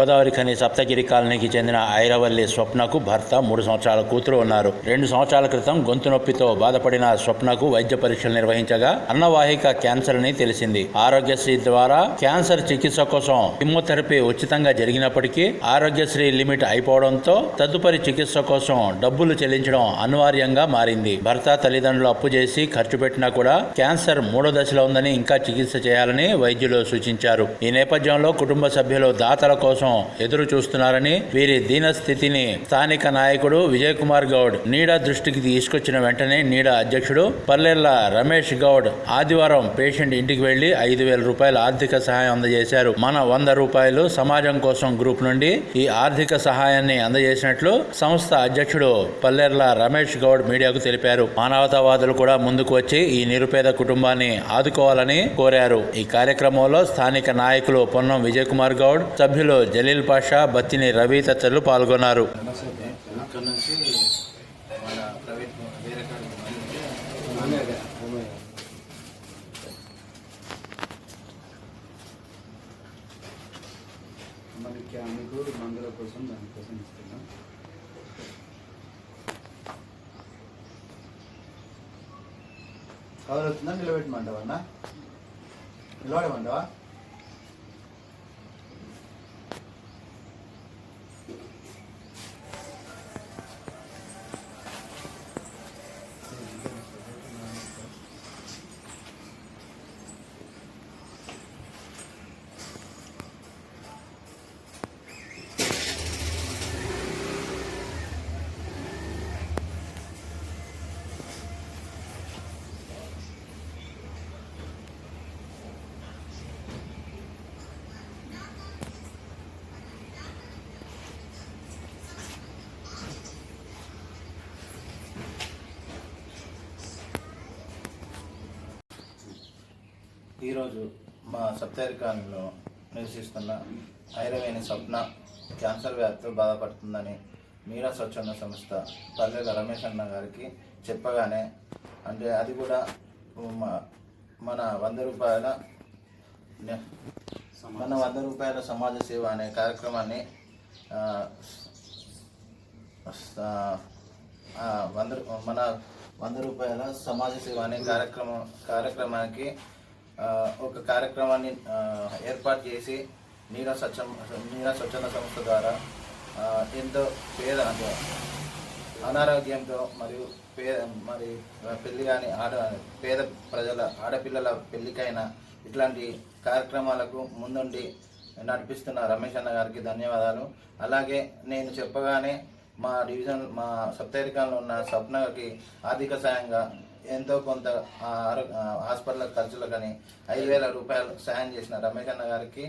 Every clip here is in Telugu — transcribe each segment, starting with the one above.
గోదావరి ఖని సప్తగిరి కాలనీకి చెందిన ఐరవల్లి స్వప్నకు భర్త మూడు సంవత్సరాల కూతురు ఉన్నారు. రెండు సంవత్సరాల క్రితం గొంతు నొప్పితో బాధపడిన స్వప్నకు వైద్య పరీక్షలు నిర్వహించగా అన్నవాహిక క్యాన్సర్ అని తెలిసింది. ఆరోగ్యశ్రీ ద్వారా క్యాన్సర్ చికిత్స కోసం కిమోథెరపీ ఉచితంగా జరిగినప్పటికీ ఆరోగ్యశ్రీ లిమిట్ అయిపోవడంతో తదుపరి చికిత్స కోసం డబ్బులు చెల్లించడం అనివార్యంగా మారింది. భర్త తల్లిదండ్రులు అప్పు చేసి ఖర్చు పెట్టినా కూడా క్యాన్సర్ మూడో దశలో ఉందని ఇంకా చికిత్స చేయాలని వైద్యులు సూచించారు. ఈ నేపథ్యంలో కుటుంబ సభ్యులు దాతల కోసం ఎదురు చూస్తున్నారని వీరి దీన స్థితిని స్థానిక నాయకుడు విజయ్ కుమార్ గౌడ్ నీడా దృష్టికి తీసుకొచ్చిన వెంటనే నీడా అధ్యక్షుడు పల్లెర్ల రమేష్ గౌడ్ ఆదివారం పేషెంట్ ఇంటికి వెళ్ళి ఐదు వేల రూపాయల ఆర్థిక సహాయం అందజేశారు. మన వంద రూపాయలు సమాజం కోసం గ్రూప్ నుండి ఈ ఆర్థిక సహాయాన్ని అందజేసినట్లు సంస్థ అధ్యక్షుడు పల్లెర్ల రమేష్ గౌడ్ మీడియాకు తెలిపారు. మానవతావాదులు కూడా ముందుకు వచ్చి ఈ నిరుపేద కుటుంబాన్ని ఆదుకోవాలని కోరారు. ఈ కార్యక్రమంలో స్థానిక నాయకులు పొన్నం విజయ్ కుమార్ గౌడ్ సభ్యులు జలీల్ పాషా బత్తిని రవి తదితరులు పాల్గొన్నారు. ఇక్కడ కోసం కవర్ వచ్చిందా నిలబెట్టమంటావా అన్న? నిలబడమంటావా? ఈరోజు మా సప్తగిరి నివసిస్తున్న ఐరవేణి స్వప్న క్యాన్సర్ వ్యాధితో బాధపడుతుందని మీరా స్వచ్ఛంద సంస్థ పల్లెల రమేష్ అన్న గారికి చెప్పగానే అంటే అది కూడా మన వంద రూపాయల మన వంద రూపాయల సమాజ సేవ అనే కార్యక్రమాన్ని వంద మన వంద రూపాయల సమాజ సేవ అనే కార్యక్రమం కార్యక్రమానికి ఒక కార్యక్రమాన్ని ఏర్పాటు చేసి నీరా స్వచ్ఛ నీరా స్వచ్ఛంద సంస్థ ద్వారా ఎంతో పేద అనారోగ్యంతో మరియు పేద మరి పెళ్ళి కాని ఆడ పేద ప్రజల ఆడపిల్లల పెళ్ళికైనా ఇట్లాంటి కార్యక్రమాలకు ముందుండి నడిపిస్తున్న రమేష్ అన్న గారికి ధన్యవాదాలు. అలాగే నేను చెప్పగానే మా డివిజన్ మా సప్తరికంలో ఉన్న స్వప్నకి ఆర్థిక సాయంగా ఎంతో కొంత హాస్పిటల్ ఖర్చులు కానీ ఐదు వేల రూపాయలు సాయం చేసిన రమేష్ అన్న గారికి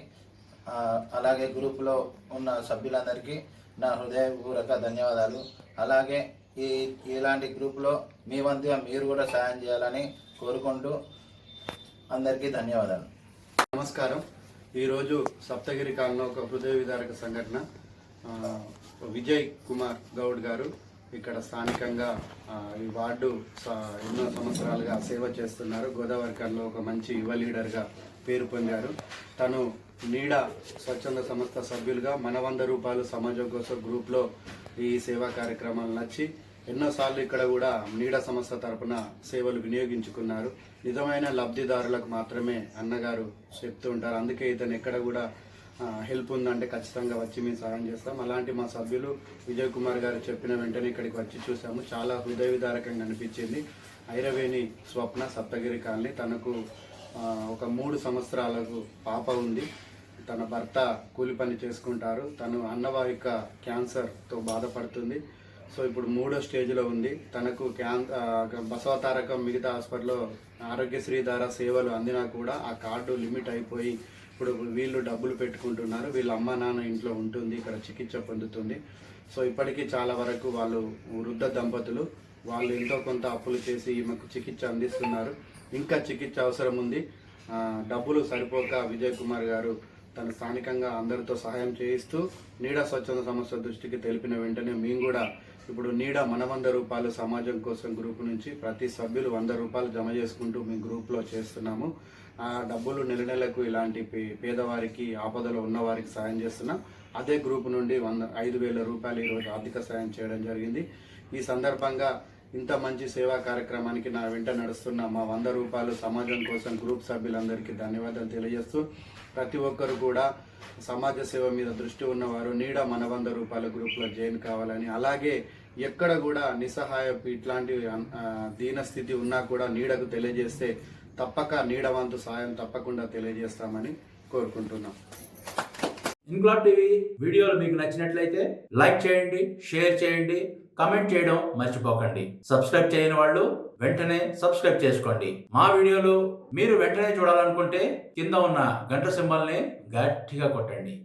అలాగే గ్రూప్లో ఉన్న సభ్యులందరికీ నా హృదయపూర్వక ధన్యవాదాలు. అలాగే ఈ ఇలాంటి గ్రూప్లో మీ వంతుగా మీరు కూడా సాయం చేయాలని కోరుకుంటూ అందరికీ ధన్యవాదాలు. నమస్కారం. ఈరోజు సప్తగిరి కాలంలో ఒక హృదయ విదారక సంఘటన విజయ్ కుమార్ గౌడ్ గారు ఇక్కడ స్థానికంగా ఈ వార్డు ఎన్నో సంవత్సరాలుగా సేవ చేస్తున్నారు. గోదావరి కాలంలో ఒక మంచి యువ లీడర్గా పేరు పొందారు. తను నీడ స్వచ్ఛంద సంస్థ సభ్యులుగా మన వంద రూపాయలు సమాజం కోసం గ్రూప్లో ఈ సేవా కార్యక్రమాలు నచ్చి ఎన్నోసార్లు ఇక్కడ కూడా నీడ సంస్థ తరపున సేవలు వినియోగించుకున్నారు. నిజమైన లబ్ధిదారులకు మాత్రమే అన్నగారు చెప్తూ ఉంటారు. అందుకే ఇతను ఎక్కడ కూడా హెల్ప్ ఉందంటే ఖచ్చితంగా వచ్చి మేము సహాయం చేస్తాం. అలాంటి మా సభ్యులు విజయ్ కుమార్ గారు చెప్పిన వెంటనే ఇక్కడికి వచ్చి చూసాము. చాలా హృదయ విదారకంగా అనిపించింది. ఐరవేణి స్వప్న సప్తగిరి కాలనీ తనకు ఒక మూడు సంవత్సరాలకు పాప ఉంది. తన భర్త కూలి పని చేసుకుంటారు. తను అన్నవాహిక క్యాన్సర్తో బాధపడుతుంది. సో ఇప్పుడు మూడో స్టేజ్లో ఉంది. తనకు క్యాన్ బసవతారకం మిగతా హాస్పిటల్లో ఆరోగ్యశ్రీ ద్వారా సేవలు అందినా కూడా ఆ కార్డు లిమిట్ అయిపోయి ఇప్పుడు వీళ్ళు డబ్బులు పెట్టుకుంటున్నారు వీళ్ళ అమ్మ నాన్న ఇంట్లో ఉంటుంది ఇక్కడ చికిత్స పొందుతుంది. సో ఇప్పటికీ చాలా వరకు వాళ్ళు వృద్ధ దంపతులు వాళ్ళు ఎంతో కొంత అప్పులు చేసి ఈమెకు చికిత్స అందిస్తున్నారు. ఇంకా చికిత్స అవసరం ఉంది. డబ్బులు సరిపోక విజయ్ కుమార్ గారు తన స్థానికంగా అందరితో సహాయం చేయిస్తూ నీడా స్వచ్ఛంద సంస్థ దృష్టికి తెలిపిన వెంటనే మేము కూడా ఇప్పుడు నీడ మన వంద రూపాయలు సమాజం కోసం గ్రూప్ నుంచి ప్రతి సభ్యులు వంద రూపాయలు జమ చేసుకుంటూ మీ గ్రూప్లో చేస్తున్నాము. ఆ డబ్బులు నెల నెలకు ఇలాంటి పే- పేదవారికి ఆపదలో ఉన్నవారికి సాయం చేస్తున్నాం అదే గ్రూప్ నుండి వంద ఐదు వేల రూపాయలు ఈరోజు ఆర్థిక సాయం చేయడం జరిగింది. ఈ సందర్భంగా ఇంత మంచి సేవా కార్యక్రమానికి నా వెంట నడుస్తున్న మా వంద రూపాయలు సమాజం కోసం గ్రూప్ సభ్యులందరికీ ధన్యవాదాలు తెలియజేస్తూ ప్రతి ఒక్కరు కూడా సమాజ సేవ మీద దృష్టి ఉన్నవారు నీడ మన వంద రూపాయల గ్రూప్లో జాయిన్ కావాలని అలాగే ఎక్కడ కూడా నిస్సహాయ ఇట్లాంటి దీనస్థితి దీన స్థితి ఉన్నా కూడా నీడకు తెలియజేస్తే తప్పక నీడవంతు సాయం తప్పకుండా తెలియజేస్తామని కోరుకుంటున్నాం. ఇన్క్లాబ్ టీవీ వీడియోలు మీకు నచ్చినట్లయితే లైక్ చేయండి షేర్ చేయండి కమెంట్ చేయడం మర్చిపోకండి. సబ్స్క్రైబ్ చేయని వాళ్ళు వెంటనే సబ్స్క్రైబ్ చేసుకోండి. మా వీడియోలు మీరు వెంటనే చూడాలనుకుంటే కింద ఉన్న గంట సింబల్ని గట్టిగా కొట్టండి.